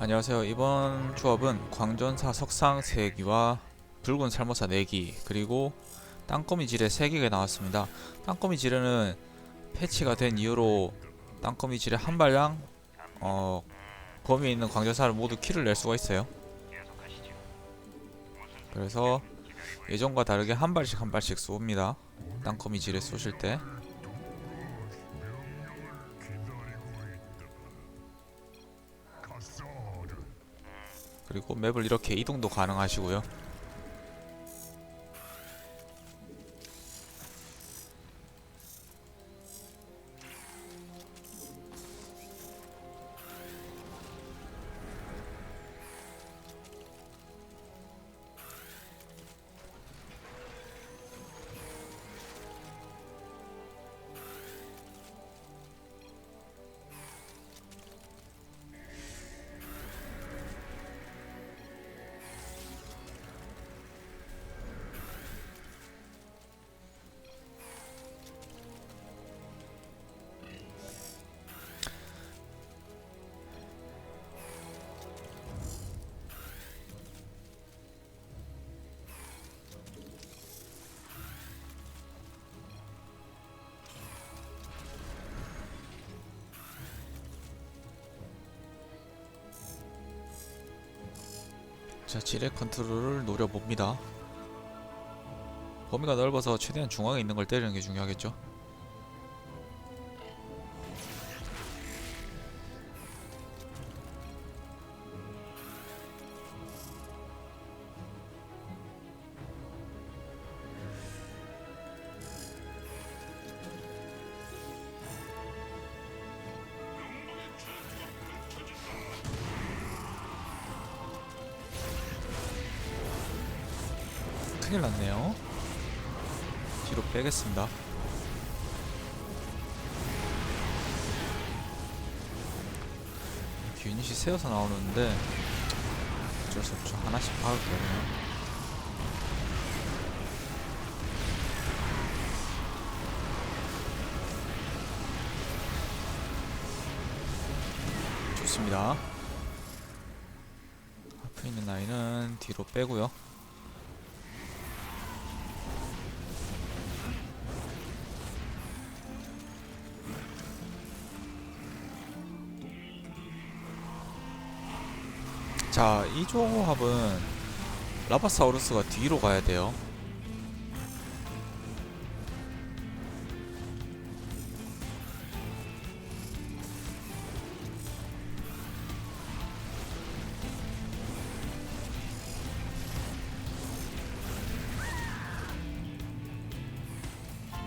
안녕하세요. 이번 조합은 광전사 석상 3기와 붉은 살모사 4기 그리고 땅거미 지뢰 3개가 나왔습니다. 땅거미 지뢰는 패치가 된 이후로 땅거미 지뢰 한 발당 어, 범위에 있는 광전사를 모두 킬을 낼 수가 있어요. 그래서 예전과 다르게 한 발씩 한 발씩 쏩니다. 땅거미 지뢰 쏘실 때. 그리고 맵을 이렇게 이동도 가능하시고요. 자, 지뢰 컨트롤을 노려봅니다. 범위가 넓어서 최대한 중앙에 있는 걸 때리는 게 중요하겠죠. 큰일 났네요. 뒤로 빼겠습니다. 유닛이 세어서 나오는데 어쩔 수 없죠. 하나씩 박을 거예요. 좋습니다. 앞에 있는 라인은 뒤로 빼고요. 자, 이 조합은 라바사우루스가 뒤로 가야 돼요.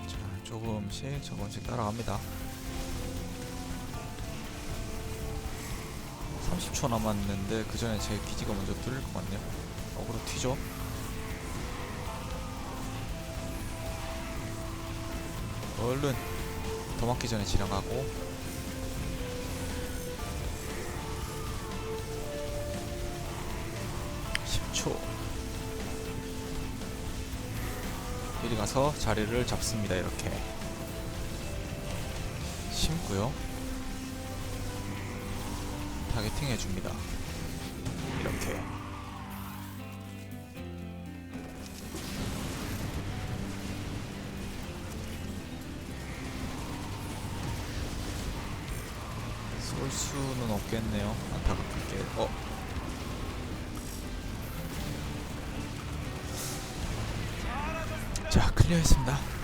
자, 조금씩 조금씩 따라갑니다. 30초 남았는데 그 전에 제 기지가 먼저 뚫릴 것 같네요. 어그로 튀죠? 얼른 도망기 전에 지나가고 (10초) 미리 가서 자리를 잡습니다 이렇게 심고요 타겟팅 해줍니다. 이렇게. 쏠 수는 없겠네요. 안타깝게. 어. 자, 클리어했습니다.